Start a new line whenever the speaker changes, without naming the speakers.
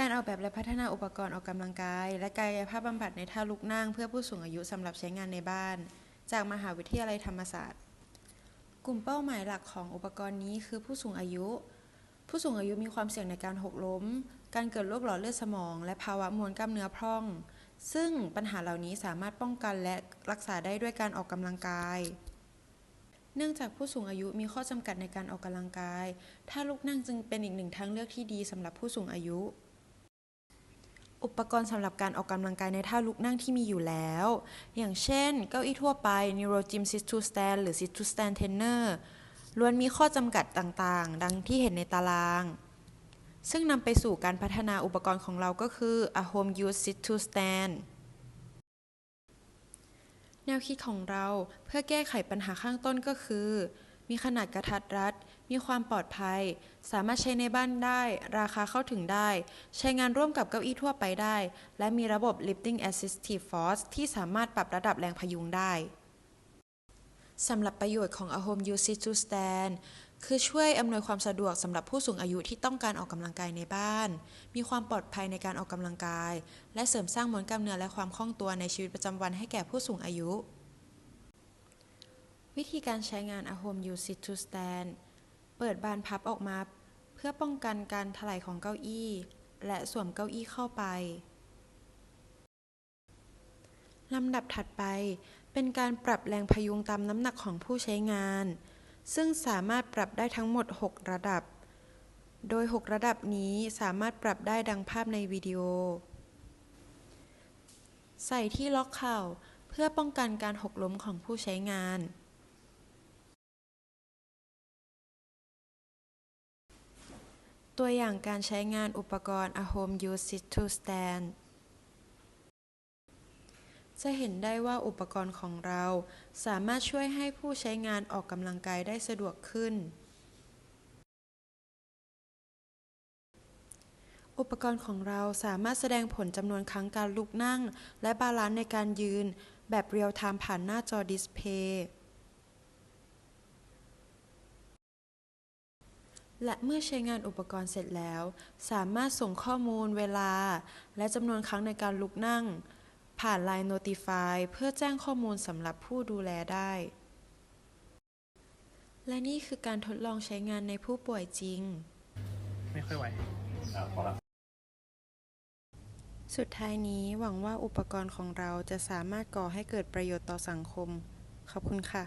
การออกแบบและพัฒนาอุปกรณ์ออกกำลังกาย และกายภาพบำบัดในท่าลุกนั่ง เพื่อผู้สูงอายุสำหรับใช้งานในบ้าน จากมหาวิทยาลัยธรรมศาสตร์ กลุ่มเป้าหมายหลักของอุปกรณ์นี้คือผู้สูงอายุ ผู้สูงอายุมีความเสี่ยงในการหกล้ม การเกิดโรคหลอดเลือดสมอง และภาวะมวลกล้ามเนื้อพร่อง ซึ่งปัญหาเหล่านี้สามารถป้องกันและรักษาได้ด้วยการออกกำลังกายเนื่องจากผู้สูงอายุมีข้อจำกัดในการออกกำลังกายท่าลุกนั่งจึงเป็นอีกหนึ่งทางเลือกที่ดีสำหรับผู้สูงอายุ อุปกรณ์สำหรับการออกกำลังกายในท่าลุกนั่งที่มีอยู่แล้ว อย่างเช่น เก้าอี้ทั่วไป Neurogym Sit to Stand หรือ Sit to Stand Trainer ล้วนมีข้อจำกัดต่างๆ ดังที่เห็นในตาราง ซึ่งนำไปสู่การพัฒนาอุปกรณ์ของเราก็คือ a home use sit to stand แนวคิดของเราเพื่อแก้ไขปัญหาข้างต้นก็คือ มีขนาดกระทัดรัด มีความปลอดภัย สามารถใช้ในบ้านได้ ราคาเข้าถึงได้ ใช้งานร่วมกับเก้าอี้ทั่วไปได้ และมีระบบ lifting assistive force ที่สามารถปรับระดับแรงพยุงได้สำหรับประโยชน์ของ A Home Use to Stand คือช่วยอำนวยความสะดวกสำหรับผู้สูงอายุที่ต้องการออกกำลังกายในบ้าน มีความปลอดภัยในการออกกำลังกาย และเสริมสร้างมวลกล้ามเนื้อและความคล่องตัวในชีวิตประจำวันให้แก่ผู้สูงอายุ วิธีการใช้งาน A Home Use Sit to Stand เปิดบานพับออกมา เพื่อป้องกันการถลายของเก้าอี้ และสวมเก้าอี้เข้าไป ลำดับถัดไปเป็นการปรับแรงพยุงตามน้ำหนักของผู้ใช้งาน ซึ่งสามารถปรับได้ทั้งหมด 6 ระดับ โดย 6 ระดับนี้สามารถปรับได้ดังภาพในวิดีโอ ใส่ที่ล็อกเข่าเพื่อป้องกันการหกล้มของผู้ใช้งาน ตัวอย่างการใช้งานอุปกรณ์ A Home Use Sit to Stand จะเห็นได้ว่าอุปกรณ์ของเราสามารถช่วยให้ผู้ใช้งานออกกำลังกายได้สะดวกขึ้น อุปกรณ์ของเราสามารถแสดงผลจำนวนครั้งการลุกนั่ง และบาลานซ์ในการยืน แบบเรียลไทม์ผ่านหน้าจอดิสเพย์ และเมื่อใช้งานอุปกรณ์เสร็จแล้ว สามารถส่งข้อมูลเวลา และจำนวนครั้งในการลุกนั่ง ผ่าน Line Notify เพื่อแจ้งข้อมูลสำหรับผู้ดูแลได้ และนี่คือการทดลองใช้งานในผู้ป่วยจริง
ไม่ค่อยไหว
อ่าพอละ
สุดท้ายนี้หวังว่าอุปกรณ์ของเราจะสามารถก่อให้เกิดประโยชน์ต่อสังคม ขอบคุณค่ะ